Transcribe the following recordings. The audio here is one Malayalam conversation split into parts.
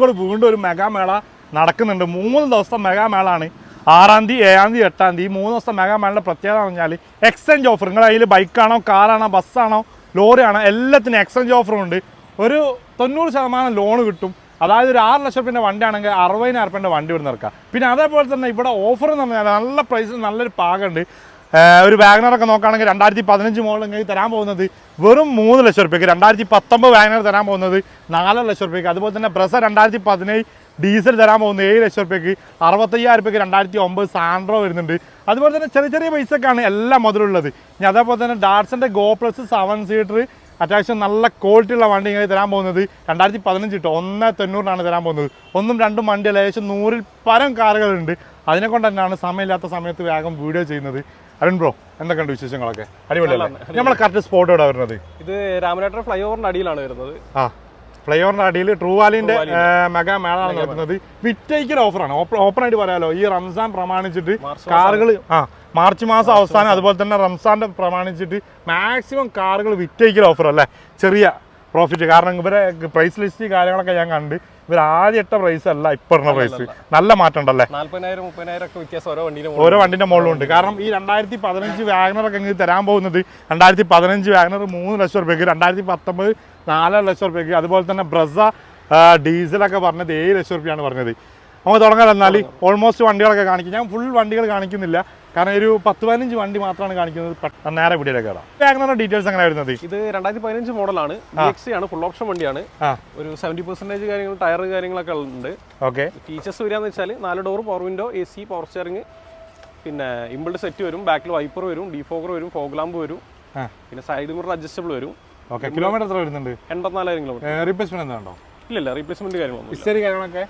കോഴിക്കോട് വീണ്ടും ഒരു മെഗാമേള നടക്കുന്നുണ്ട്. മൂന്ന് ദിവസത്തെ മെഗാമേള ആണ് ആറാം തീയതി ഏഴാം തീയതി എട്ടാം തീയതി. മൂന്ന് ദിവസത്തെ മെഗാമേളയുടെ പ്രത്യേകത എന്ന് പറഞ്ഞാൽ എക്സ്ചേഞ്ച് ഓഫർ നിങ്ങളുടെ കയ്യിൽ ബൈക്കാണോ കാറാണോ ബസ്സാണോ ലോറിയാണോ എല്ലാത്തിനും എക്സ്ചേഞ്ച് ഓഫറും ഉണ്ട്. ഒരു തൊണ്ണൂറ് ശതമാനം ലോൺ കിട്ടും. അതായത് ഒരു ആറ് ലക്ഷം രൂപന്റെ വണ്ടിയാണെങ്കിൽ അറുപതിനായിരം രൂപയുടെ വണ്ടി ഇവിടെ നിർക്കുക പിന്നെ അതേപോലെ തന്നെ ഇവിടെ ഓഫർ എന്ന് പറഞ്ഞാൽ നല്ല പ്രൈസ് നല്ലൊരു പാകുണ്ട്. ഏഹ് ഒരു വാഗനറൊക്കെ നോക്കുകയാണെങ്കിൽ രണ്ടായിരത്തി പതിനഞ്ച് നിങ്ങൾക്ക് തരാൻ പോകുന്നത് വെറും മൂന്ന് ലക്ഷം റുപ്യക്ക്. രണ്ടായിരത്തി പത്തൊമ്പത് വാഗനർ തരാൻ പോകുന്നത് നാലര ലക്ഷം റുപ്യക്ക്. അതുപോലെ തന്നെ ബ്രസ രണ്ടായിരത്തി പതിനേഴ് ഡീസൽ തരാൻ പോകുന്നത് ഏഴ് ലക്ഷം റുപ്യക്ക്. അറുപത്തയ്യായിരം റുപ്യക്ക് രണ്ടായിരത്തി ഒമ്പത് സാൻഡ്രോ വരുന്നുണ്ട്. അതുപോലെ തന്നെ ചെറിയ ചെറിയ പൈസക്കാണ് എല്ലാം മുതലുള്ളത്. ഇനി അതേപോലെ തന്നെ ഡാർസിന്റെ ഗോ പ്ലസ് സെവൻ സീറ്റർ അത്യാവശ്യം നല്ല ക്വാളിറ്റി ഉള്ള വണ്ടി ഇങ്ങനെ തരാൻ പോകുന്നത് രണ്ടായിരത്തി പതിനഞ്ച് കിട്ടും ഒന്ന് തൊണ്ണൂറിനാണ് തരാൻ പോകുന്നത്. ഒന്നും രണ്ടും വണ്ടി ഏകദേശം നൂറിൽ പരം കാറുകളുണ്ട്. അതിനെക്കൊണ്ട് തന്നെയാണ് സമയമില്ലാത്ത സമയത്ത് വേഗം വീഡിയോ ചെയ്യുന്നത്. അരുൺ ബ്രോ എന്തൊക്കെയുണ്ട് വിശേഷങ്ങളൊക്കെ? അടിപൊളിയല്ലേ? നമ്മൾ കറക്റ്റ് സ്പോട്ട് എവിടെ വരുന്നത്? ഇത് രാമനാട്ടർ ഫ്ലൈ ഓവറിന്റെ അടിയിലാണ് വരുന്നത്. ആ ഫ്ലൈ ഓവറിന്റെ അടിയിൽ ട്രൂവാലിന്റെ മെഗാ മേളാണ് നടക്കുന്നത്. വിറ്റൈക്കൽ ഓഫറാണ് ഓപ്പൺ ആയിട്ട് പറയാലോ. ഈ റംസാൻ പ്രമാണിച്ചിട്ട് കാറുകൾ ആ മാർച്ച് മാസം അവസാനം അതുപോലെ തന്നെ റംസാന്റെ പ്രമാണിച്ചിട്ട് മാക്സിമം കാറുകൾ വിറ്റൈക്കൽ ഓഫർ അല്ലേ? ചെറിയ പ്രോഫിറ്റ് കാരണം ഇവരെ പ്രൈസ് ലിസ്റ്റ് കാര്യങ്ങളൊക്കെ ഞാൻ കണ്ട് ഇവർ ആദ്യം ഇട്ട പ്രൈസ് അല്ല ഇപ്പൊ പ്രൈസ് നല്ല മാറ്റം ഉണ്ടല്ലേ? ഒക്കെ ഓരോ വണ്ടിന്റെ മുകളിലുണ്ട് കാരണം ഈ രണ്ടായിരത്തി പതിനഞ്ച് വാഗനറൊക്കെ ഇങ്ങനെ തരാൻ പോകുന്നത് രണ്ടായിരത്തി പതിനഞ്ച് വാഗനർ മൂന്ന് ലക്ഷം റുപ്യക്ക് രണ്ടായിരത്തി പത്തൊമ്പത് നാലര ലക്ഷം റുപ്യക്ക് അതുപോലെ തന്നെ ബ്രസ ഡീസൽ ഡീസലൊക്കെ പറഞ്ഞത് ഏഴ് ലക്ഷം രൂപയാണ് പറഞ്ഞത്. നമുക്ക് തുടങ്ങാൻ എന്നാൽ ഓൾമോസ്റ്റ് വണ്ടികളൊക്കെ കാണിക്കും. ഞാൻ ഫുൾ വണ്ടികൾ കാണിക്കുന്നില്ല. കാരണം ഒരു പത്ത് പതിനഞ്ച് വണ്ടി മാത്രമാണ് കാണിക്കുന്നത്. നേരെ പിടിയിലൊക്കെ കയറാം ഡീറ്റെയിൽസ് അങ്ങനെ വരുന്നത്? ഇത് രണ്ടായിരത്തി പതിനഞ്ച് മോഡലാണ്. ആണ് ഫുൾ ഓപ്ഷൻ വണ്ടിയാണ്. ഒരു സെവന്റി പെർസെന്റേജ് കാര്യങ്ങൾ ടയർ കാര്യങ്ങളൊക്കെ ഉണ്ട്. ഓക്കെ. ഫീച്ചേഴ്സ് വരികയെന്ന് വെച്ചാൽ നാല് door power window A C power steering പിന്നെ ഇമ്പിൾഡ് സെറ്റ് വരും ബാക്കിൽ വൈപ്പർ വരും ഡീഫോഗർ വരും ഫോഗ് ലാമ്പ് വരും പിന്നെ സൈഡ് മിറർ അഡ്ജസ്റ്റബിൾ വരും. ഓക്കെ കിലോമീറ്റർ എത്ര വരുന്നുണ്ട്? എൺപത്തിനാലായിരം കിലോമീറ്റർ റീപ്ലേസ്മെന്റ് എന്താണോ ഇല്ലല്ല റീപ്ലേസ്മെന്റ് കാര്യമൊന്നും ഹിസ്റ്ററി കാര്യങ്ങളൊക്കെ.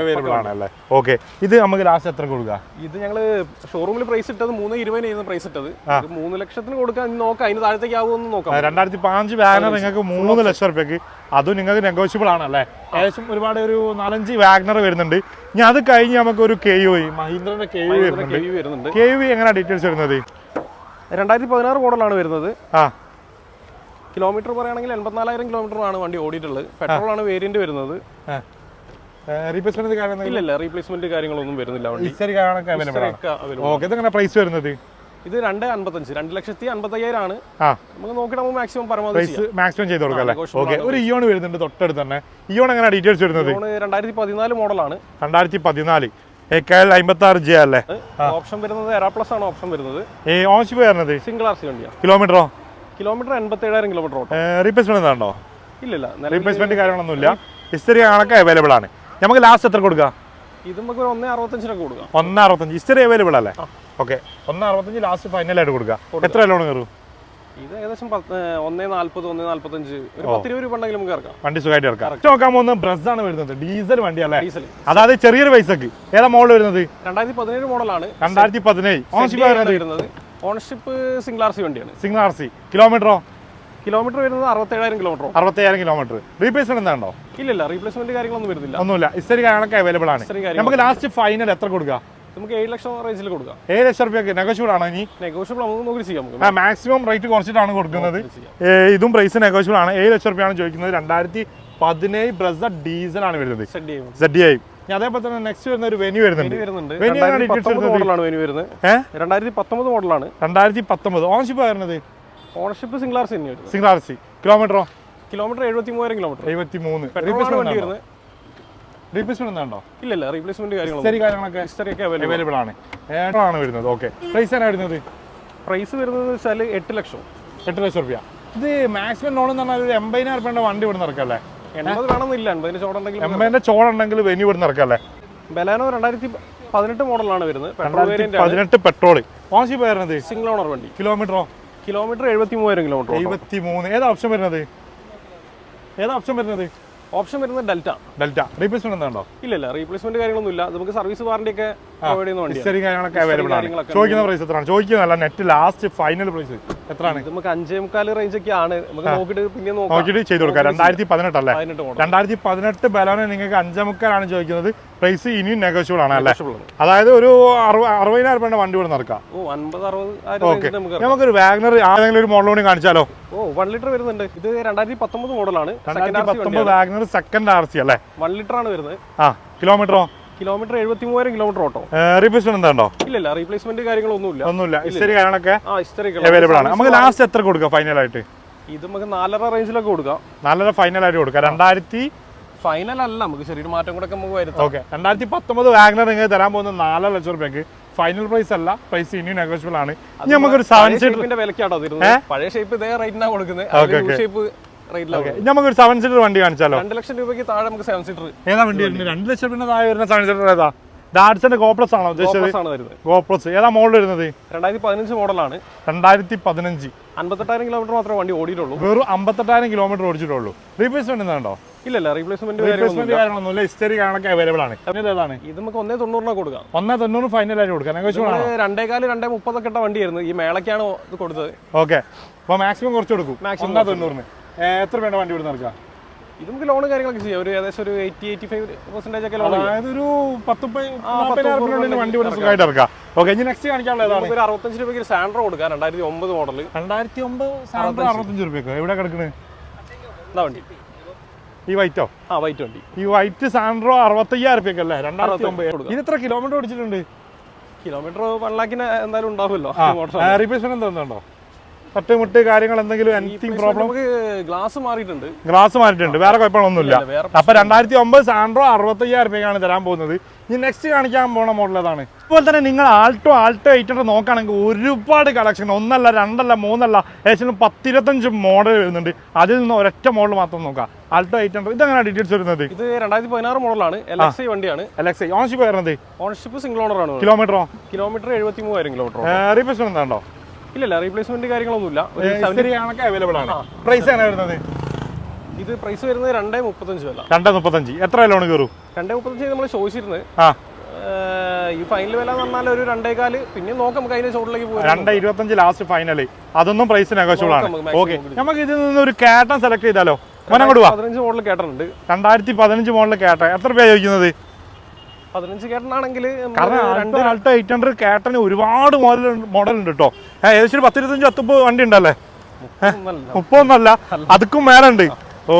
അവൈലബിൾ ആണല്ലേ ഓക്കെ ഇത് നമുക്ക് ലാസ്റ്റ് എത്ര കൊടുക്കുക ഇത് ഞങ്ങൾ ഷോറൂമിൽ പ്രൈസ് ഇട്ടത് മൂന്ന് ഇരുപതിനായിരുന്നു പ്രൈസ് ഇട്ടത്. മൂന്ന് ലക്ഷത്തിന് കൊടുക്കാൻ നോക്കാം അതിന് താഴത്തേക്ക് ആവുമെന്ന് നോക്കാം. രണ്ടായിരത്തി പതിനഞ്ച് വാഗനർ നിങ്ങൾക്ക് മൂന്ന് ലക്ഷം റുപ്യക്ക്. അതും നിങ്ങൾക്ക് നെഗോഷ്യബിൾ ആണല്ലേ ഏകദേശം ഒരുപാട് ഒരു നാലഞ്ച് വാഗ്നർ വരുന്നുണ്ട്. ഇനി അത് കഴിഞ്ഞ് നമുക്ക് ഒരു കെ യു മഹീന്ദ്രന്റെ കെ യു വരുന്നുണ്ട്. കെ യു എങ്ങനെയാണ് ഡീറ്റെയിൽസ് വരുന്നത്? രണ്ടായിരത്തി പതിനാറ് മോഡലാണ് വരുന്നത്. ആ. കിലോമീറ്റർ പറയുകയാണെങ്കിൽ എൺപത്തിനാലായിരം കിലോമീറ്റർ ആണ് വണ്ടി ഓടിയിട്ടുള്ളത്. പെട്രോൾ ആണ് വേരിയന്റ് വരുന്നത്. റീപ്ലേസ്മെന്റ് ഇല്ലല്ല ഇല്ല ഇല്ല റീപ്ലേസ്മെന്റ് കാര്യങ്ങളൊന്നും വരുന്നില്ല വണ്ടി. പ്രൈസ് വരുന്നത്? ഇത് രണ്ട് അൻപത്തഞ്ച് രണ്ട് ലക്ഷത്തി അൻപത്തയ്യായിരം ആണ്. നമുക്ക് നോക്കിയിട്ട് നമുക്ക് മാക്സിമം പരമാവധി മാക്സിമം ചെയ്ത് കൊടുക്കാം ഓക്കെ ഒരു ഇയോൺ വരുന്നുണ്ട് തൊട്ടടുത്ത് തന്നെ. ഇയോൺ എങ്ങനെ ഡീറ്റെയിൽസ് വരുന്നത്? രണ്ടായിരത്തി പതിനാല് മോഡലാണ് രണ്ടായിരത്തി പതിനാല് ഓപ്ഷൻ വരുന്നത് എറാ പ്ലസ് ആണ് ഓപ്ഷൻ വരുന്നത്. ഓൺഷിപ്പ് വരുന്നത്? സിംഗിൾ ആർ സി വണ്ടിയാണ് കിലോമീറ്ററോ കിലോമീറ്റർ എൺപത്തി ഏഴായിരം കിലോമീറ്റർ ഓട്ടം. റീപ്ലേസ്മെന്റ് ഉണ്ടോ ഇല്ലില്ല. റീപ്ലേസ്മെന്റ് കാര്യങ്ങളൊന്നുമില്ല. ഹിസ്റ്ററി കണക്ക് അവൈലബിൾ ആണ്. നമുക്ക് ലാസ്റ്റ് എത്ര കൊടുക്കാം? ഇത് നമുക്ക് ഒരു ഒന്നേ അറുപത്തഞ്ചിനൊക്കെ കൊടുക്കാം. ഒന്ന് അറുപത്തഞ്ച്. ഹിസ്റ്ററി അവൈലബിൾ അല്ലേ? ഓക്കെ ഒന്ന് അറുപത്തഞ്ച് ലാസ്റ്റ് ഫൈനൽ ആയിട്ട് കൊടുക്കുക എത്ര ലോൺ കയറും? ഇത് ഏകദേശം ഒന്നേ നാല്പത് ഒന്നേ നാല്പത്തഞ്ച്. ഒരു പത്ത് രൂപ ഉണ്ടെങ്കിൽ നമുക്ക് ഇറക്കാം. വണ്ടി സുഖമായിട്ട് ഇറക്കാം. Next നോക്കാൻ പോകുന്ന ബ്രസ് ആണ് വരുന്നത്. ഡീസൽ വണ്ടി അല്ലേ ഡീസൽ അതായത് ചെറിയൊരു പൈസക്ക്. ഏതാ മോഡൽ വരുന്നത്? രണ്ടായിരത്തി പതിനേഴ് മോഡലാണ് രണ്ടായിരത്തി പതിനേഴ്. ഓൺഷിപ്പ് വരുന്നത്. ഓണർഷിപ്പ് സിംഗിൾ ആർ സി വണ്ടിയാണ്. സിംഗിൾ ആർ സി കിലോമീറ്ററോ കിലോമീറ്റർ വരുന്നത് അറുപത്തേഴായിരം കിലോമീറ്റർ അറുപത്തേഴായിരം കിലോമീറ്റർ റീപ്ലേസ്മെന്റ് എന്താണോ? ഇല്ല റീപ്ലേസ്മെന്റ് കാര്യങ്ങളൊന്നും വരുന്നില്ല. ഒന്നുമില്ല. ഹിസ്റ്ററി കാര്യങ്ങളൊക്കെ അവൈലബിൾ ആണ്. നമുക്ക് ലാസ്റ്റ് ഫൈനൽ എത്ര കൊടുക്കുക നമുക്ക് ഏഴ് ലക്ഷം റേഞ്ചിൽ കൊടുക്കാം. ഏഴ് ലക്ഷം റുപ്യ നെഗോഷ്യബിൾ ആണോ ഇനി? നെഗോഷ്യബിൾ നമുക്ക് നോക്കി ചെയ്യാം മാക്സിമം റേറ്റ് കുറച്ചിട്ടാണ് കൊടുക്കുന്നത്. ഇതും പ്രൈസ് നെഗോഷ്യബിൾ ആണ്. ഏഴ് ലക്ഷം റുപ്യാണ് ചോദിക്കുന്നത്. രണ്ടായിരത്തി പതിനേഴ് ബ്രസ ഡീസൽ ആണ് വരുന്നത്. സെഡ് ഐ അതേപോലെ തന്നെ നെക്സ്റ്റ് വരുന്ന ഒരു വെനി വരുന്നുണ്ട്. വെനി വരുന്നത്. രണ്ടായിരത്തി പത്തൊമ്പത് മോഡലാണ് രണ്ടായിരത്തി പത്തൊമ്പത്. ഓൺഷിപ്പ് വരുന്നത്? Ownership single R C single R C കിലോമീറ്ററോ kilometre എഴുപത്തി മൂവായിരം കിലോമീറ്റർ എഴുപത്തി മൂന്ന് റീപ്ലേസ്മെന്റ് എന്താണോ? ഇല്ലില്ല റീപ്ലേസ്മെന്റ് കാര്യങ്ങളൊക്കെ ഹിസ്റ്ററി ഒക്കെ അവൈലബിൾ ആണ്. വരുന്നത് ഓക്കെ പ്രൈസ് ആണ് വരുന്നത്. പ്രൈസ് വരുന്നത്? വെച്ചാൽ എട്ട് ലക്ഷം. എട്ട് ലക്ഷം റുപ്യ. ഇത് മാക്സിമം ലോൺ എന്ന് പറഞ്ഞാൽ ഒരു എൺപതിനായിരം റുപ്യയുടെ വണ്ടി ഇവിടെ ഇറക്കല്ലേ? എൺപത് വേണമെന്നില്ല. എൺപതിന് ചോടുണ്ടെങ്കിൽ എൺപതിന്റെ ചോടുണ്ടെങ്കിൽ വെനി ഇവിടെ നിറക്കല്ലേ ബലാനോ രണ്ടായിരത്തി പതിനെട്ട് മോഡലാണ് വരുന്നത്. പെട്രോൾ വേരിയന്റ് പതിനെട്ട് പെട്രോൾ വാശി വരുന്നത് സിംഗിൾ ഓണർ വണ്ടി. കിലോമീറ്ററോ? കിലോമീറ്റർ എഴുപത്തി മൂവായിരം കിലോമീറ്റർ എഴുപത്തി മൂന്ന് ഏതാ ഓപ്ഷൻ വരുന്നത്? ഏതാ ഓപ്ഷൻ വരുന്നത്? ഓപ്ഷൻ വരുന്നത് ഡെൽറ്റ. ഡെൽറ്റ. റീപ്ലേസ്മെന്റ് എന്താണോ? ഇല്ല റീപ്ലേസ്മെന്റ് കാര്യങ്ങളൊന്നും ഇല്ല നമുക്ക് സർവീസ് വാറണ്ടി ഒക്കെ കാര്യങ്ങളൊക്കെ അവൈലബിൾ ആണ്. ചോദിക്കുന്ന പ്രൈസ് എത്രയാണ്? ചോദിക്കുന്നതല്ല നെറ്റ് ലാസ്റ്റ് ഫൈനൽ പ്രൈസ് എത്രയാണ്? നമുക്ക് അഞ്ചേ മുക്കാൽ റേഞ്ച് ഒക്കെ ആണ് നോക്കിയിട്ട് പിന്നെ നോക്കാം. നോക്കിയിട്ട് ചെയ്ത് കൊടുക്കാം. രണ്ടായിരത്തി പതിനെട്ട് അല്ലേ? രണ്ടായിരത്തി പതിനെട്ട് ബലോനെ നിങ്ങൾക്ക് അഞ്ചമുക്കാലാണ് ചോദിക്കുന്നത്. പ്രൈസ് ഇനിയും നെഗോഷ്യബിൾ ആണ് അല്ലേ? അതായത് ഒരു അറുപ- അറുപതിനായിരം രൂപയുടെ വണ്ടി ഇവിടെ നടക്കാം ഓക്കെ നമുക്കൊരു വാഗ്നർ ഏതെങ്കിലും ഒരു മോഡൽ കൂടി കാണിച്ചാലോ? ഓ വൺ ലിറ്റർ വരുന്നുണ്ട്. ഇത് രണ്ടായിരത്തി പത്തൊമ്പത് മോഡലാണ് രണ്ടായിരത്തി പത്തൊമ്പത് Wagon R second R C അല്ലേ? വൺ ലിറ്റർ ആണ് വരുന്നത്. ആ കിലോമീറ്ററോ കിലോമീറ്റർ എഴുപത്തി മൂവായിരം കിലോമീറ്റർ ഓട്ടോ. റീപ്ലേസ്മെന്റ് ഉണ്ടോ ഇല്ല റീപ്ലേസ്മെന്റ് കാര്യങ്ങളൊന്നുമില്ല. ഒന്നുമില്ല. ഹിസ്റ്ററി കാര്യങ്ങളൊക്കെ അവൈലബിൾ ആണ്. നമുക്ക് ലാസ്റ്റ് എത്ര കൊടുക്കാം ഫൈനലായിട്ട് ഇത് നമുക്ക് നാലര റേഞ്ചിലൊക്കെ കൊടുക്കാം. നാലര ഫൈനൽ ആയിട്ട് കൊടുക്കാം. രണ്ടായിരത്തി ഫൈനൽ അല്ല നമുക്ക് ചെറിയൊരു മാറ്റം കൂടെ നമുക്ക് വരുത്താം. ഓക്കെ. രണ്ടായിരത്തി പത്തൊമ്പത് വാഗനർ നിങ്ങൾ തരാൻ പോകുന്ന നാലര ലക്ഷം റുപ്യക്ക്. ഫൈനൽ പ്രൈസ് അല്ല പ്രൈസ് ഇനി നെഗോഷ്യബിൾ ആണ്. ഇനി നമുക്കൊരു സെവൻ സീറ്റർ വിലക്കാട്ടോ പഴയ ഷേപ്പ് ഇതേ റേറ്റിനാണ് കൊടുക്കുന്നത്. ഷേപ്പ് നമുക്കൊരു സെവൻ സീറ്റർ വണ്ടി കാണിച്ചാലോ? രണ്ട് ലക്ഷം രൂപയ്ക്ക് താഴെ നമുക്ക് സെവൻ സീറ്റർ ഏതാ വണ്ടി വരുന്നത്? രണ്ട് ലക്ഷം രൂപ താഴെ വരുന്ന സെവൻ സീറ്റർ ഏതാ? ഡാഡ്സന്റെ ഗോപ്ലസ് ആണോ ഉദ്ദേശിച്ചത്? ഗോപ്ലസ് ഏതാ മോഡൽ വരുന്നത്? രണ്ടായിരത്തി പതിനഞ്ച് മോഡലാണ് രണ്ടായിരത്തി പതിനഞ്ച് അൻപത്തെട്ടായിരം കിലോമീറ്റർ മാത്രമേ വണ്ടി ഓടിയിട്ടുള്ളൂ. വെറും അമ്പത്തെട്ടായിരം കിലോമീറ്റർ ഓടിച്ചിട്ടുള്ളൂ. റീപ്ലേസ്മെന്റ് എന്താണ്ടോ ഇല്ല ഇല്ല. റീപ്ലേസ്മെന്റ് റീപ്ലേസ്മെന്റ് കാര്യങ്ങളൊന്നുമില്ല ഹിസ്റ്ററി കാണൊക്കെ അവൈലബിൾ ആണ്. ഏതാണ്? ഇത് നമുക്ക് ഒന്നേ തൊണ്ണൂറിനാ കൊടുക്കാം. ഒന്നേ തൊണ്ണൂറ് ഫൈനൽ ആയിട്ട് കൊടുക്കാം. രണ്ടേകാൽ രണ്ടേ മുപ്പതൊക്കെ ഇട്ട വണ്ടിയായിരുന്നു. ഈ മേളക്കാണ് ഇത് കൊടുത്തത്. ഓക്കെ അപ്പോൾ മാക്സിമം കുറച്ച് കൊടുക്കും. മാക്സിമം തൊണ്ണൂറിന്. എത്ര വേണ്ട വണ്ടി ഇവിടെ നടക്കാം ഇത് നമുക്ക് ലോൺ കാര്യങ്ങളൊക്കെ ചെയ്യാം. ഒരു ഏകദേശം ഒരു എയ്റ്റി എയ്റ്റി ഫൈവ് പെർസെന്റേജ് ഒക്കെ ലോൺ അതായത് ഒരു പത്ത് പതിനായിരം വണ്ടി ഇവിടെ സുഖമായിട്ട് ഇറക്കാം. ഓക്കെ ഇനി നെക്സ്റ്റ് കാണിക്കാനുള്ളത് ഒരു അറുപത്തഞ്ച് രൂപയ്ക്ക് ഒരു സാൻഡ്രോ കൊടുക്കാം. രണ്ടായിരത്തി ഒമ്പത് മോഡൽ രണ്ടായിരത്തി ഒമ്പത് സാൻഡ്രോ അറുപത്തഞ്ച്. രൂപയ്ക്ക്. എവിടെ കിടക്കണേ? എന്താ വണ്ടി. ഈ വൈറ്റോ ആ വൈറ്റ് വണ്ടി. ഈ വൈറ്റ് സാൻഡ്രോ അറുപത്തയ്യായിരം രൂപയ്ക്ക് അല്ലേ? രണ്ടായിരത്തി ഒമ്പത്. ഇത് എത്ര കിലോമീറ്റർ ഓടിച്ചിട്ടുണ്ട്. കിലോമീറ്റർ വൺ ലാഖിന് എന്തായാലും ഉണ്ടാവുമല്ലോ റിപ്പേഴ്സ് എന്താ എന്തുണ്ടോ തട്ടുമുട്ട് കാര്യങ്ങൾ എന്തെങ്കിലും എനിത്തിങ് പ്രോബ്ലം ഗ്ലാസ് മാറിയിട്ടുണ്ട്. ഗ്ലാസ് മാറിയിട്ടുണ്ട്. വേറെ കുഴപ്പമൊന്നുമില്ല. അപ്പൊ രണ്ടായിരത്തി ഒമ്പത് സാൻഡ്രോ അറുപത്തയ്യായിരം രൂപയ്ക്കാണ് തരാൻ പോകുന്നത്. ഇനി നെക്സ്റ്റ് കാണിക്കാൻ പോണ മോഡൽ അതാണ് അതുപോലെ തന്നെ നിങ്ങൾ ആൾട്ടോ ആൾട്ടോ എയ്റ്റ് നോക്കുകയാണെങ്കിൽ ഒരുപാട് കളക്ഷൻ ഒന്നല്ല രണ്ടല്ല മൂന്നല്ല ഏകദേശം പത്തിരുപത്തഞ്ച് മോഡൽ വരുന്നുണ്ട്. അതിൽ നിന്ന് ഒരൊറ്റ മോഡൽ മാത്രം നോക്കാം ആൾട്ടോ എയ്റ്റ് ഹൺഡ്രഡ് ഇതെങ്ങനെ ഡീറ്റെയിൽസ് വരുന്നത്? ഇത് രണ്ടായിരത്തി പതിനാറ് മോഡലാണ് എൽ എക്സ് ഐ വണ്ടിയാണ്. എൽ എക്സ് ഓൺഷിപ്പ് വരുന്നത്? ഓണർഷിപ്പ് സിംഗിൾ ഓണർ ആണ് കിലോമീറ്ററോ കിലോമീറ്റർ എഴുപത്തി മൂവായിരം കിലോമീറ്റർ റീപ്ലേസ്മെന്റ് എന്താണോ? ഇല്ല റീപ്ലേസ്മെന്റ് കാര്യങ്ങളൊന്നുമില്ല. ഒരു അവൈലബിൾ ആണ്. പ്രൈസ് ആണ് വരുന്നത്? ഇത് പ്രൈസ് വരുന്നത് രണ്ടേ മുപ്പത്തഞ്ച് വില. രണ്ടേ മുപ്പത്തഞ്ച്. എത്ര ലോൺ കയറും? രണ്ടേ മുപ്പത്തഞ്ച് നമ്മൾ ചോദിച്ചിരുന്നത്. ആ. ഈ ഫൈനൽ വില എന്ന് പറഞ്ഞാൽ ഒരു രണ്ടേകാൽ. പിന്നെ നോക്കാം നമുക്ക് അതിന്റെ ചോട്ടിലേക്ക് പോകും രണ്ടേ ഇരുപത്തഞ്ച് ലാസ്റ്റ് ഫൈനൽ അതൊന്നും പ്രൈസ് നെഗോഷ്യബിൾ ആണ്. ഓക്കെ നമുക്ക് ഇതിൽ നിന്ന് ഒരു കേട്ടം സെലക്ട് ചെയ്താലോ? പതിനഞ്ച് മോഡൽ കേട്ടുണ്ട് രണ്ടായിരത്തി പതിനഞ്ച് മോഡൽ കേട്ട. എത്ര രൂപ ചോദിക്കുന്നത്? പതിനഞ്ച് കേട്ടനാണെങ്കിൽ കാരണം ആൾട്ടോ എയ്റ്റ് ഹൺഡ്രഡ് കേട്ടന് ഒരുപാട് മോഡൽ മോഡൽ ഉണ്ട് കേട്ടോ ഏകദേശം ഒരു പത്തിരുപത്തഞ്ച് പത്തൊമ്പത് വണ്ടി ഉണ്ടല്ലേ? മുപ്പൊന്നല്ല അതുക്കും മേലെ ഉണ്ട്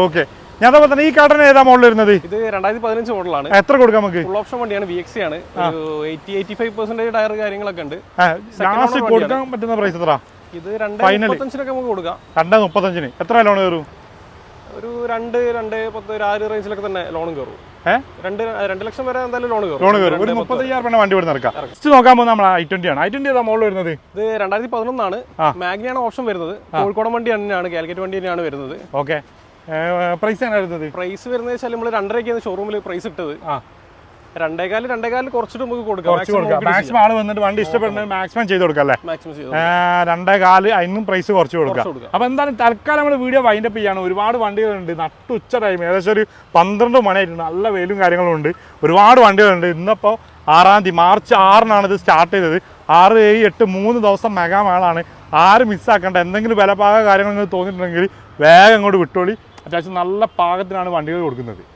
ഓക്കെ. ഞാൻ അതേപോലെ തന്നെ ഈ കാട്ടൻ ഏതാ മോഡൽ വരുന്നത്? ഇത് രണ്ടായിരത്തി പതിനഞ്ച് മോഡലാണ് എത്ര കൊടുക്കാം നമുക്ക്? ഫുൾ ഓപ്ഷൻ വണ്ടിയാണ് വി എക്സ് ആണ്. ടയർ കാര്യങ്ങളൊക്കെ ഉണ്ട്. ലാസ്റ്റ് കൊടുക്കാൻ പറ്റുന്ന പ്രൈസ് എത്ര ഇത് രണ്ട് Final. മുപ്പത്തഞ്ചിനൊക്കെ നമുക്ക് കൊടുക്കാം. രണ്ട് മുപ്പത്തഞ്ചിന്. എത്ര ലോൺ കയറും? ഒരു രണ്ട് രണ്ട് പത്ത് ആറ് റേഞ്ചിലൊക്കെ തന്നെ ലോണും കയറും. രണ്ട് രണ്ട് ലക്ഷം വരെ എന്തായാലും ലോൺ കയറും. ലോൺ കയറും. ഒരു മുപ്പത്തയ്യായിരം രൂപ വണ്ടി ഇവിടെ നെക്സ്റ്റ് നോക്കാൻ പോകുന്നത് നമ്മൾ ഐ ട്വന്റി ആണ്. ഐ ട്വന്റി ഏതാ വരുന്നത്? ഇത് രണ്ടായിരത്തി പതിനൊന്നാണ്. മാഗ്നിയാണ് ഓപ്ഷൻ വരുന്നത്. കോഴിക്കോടൻ വണ്ടി തന്നെയാണ് കാലിക്കറ്റ് വണ്ടി തന്നെയാണ് വരുന്നത്. ഓക്കെ പ്രൈസ് എങ്ങനെ വരുന്നത്? പ്രൈസ് വരുന്നത് വെച്ചാൽ നമ്മൾ രണ്ടരയ്ക്കാണ് ഷോറൂമിൽ പ്രൈസ് ഇട്ടത്. രണ്ടേകാൽ രണ്ടേകാൽ കുറച്ചിട്ട് നമുക്ക് കൊടുക്കാം. കുറച്ച് കൊടുക്കാം. മാക്സിമം ആൾ വന്നിട്ട് വണ്ടി ഇഷ്ടപ്പെടുന്നത് മാക്സിമം ചെയ്ത് കൊടുക്കാം അല്ലേ? മാക്സിമം ചെയ്തു ഏ, രണ്ടേ അതിനും പ്രൈസ് കുറച്ച് കൊടുക്കാം. അപ്പൊ എന്താണ് തൽക്കാലം നമ്മൾ വീഡിയോ വൈൻഡപ്പ് ചെയ്യാണ്. ഒരുപാട് വണ്ടികളുണ്ട്. നട്ടുച്ച ടൈം ഏകദേശം ഒരു പന്ത്രണ്ട് മണിയായിട്ടുണ്ട്. നല്ല വെയിലും കാര്യങ്ങളും ഉണ്ട്. ഒരുപാട് വണ്ടികളുണ്ട്. ഇന്നിപ്പോൾ ആറാം തീയതി മാർച്ച് ആറിനാണ് ഇത് സ്റ്റാർട്ട് ചെയ്തത്. ആറ് ഏഴ് എട്ട് മൂന്ന് ദിവസം മെഗാ മേളാണ് ആര് മിസ്സാക്കേണ്ട എന്തെങ്കിലും വിലപാക കാര്യങ്ങൾ തോന്നിയിട്ടുണ്ടെങ്കിൽ വേഗം ഇങ്ങോട്ട് വിട്ടോളി. അത്യാവശ്യം നല്ല പാകത്തിനാണ് വണ്ടികൾ കൊടുക്കുന്നത്.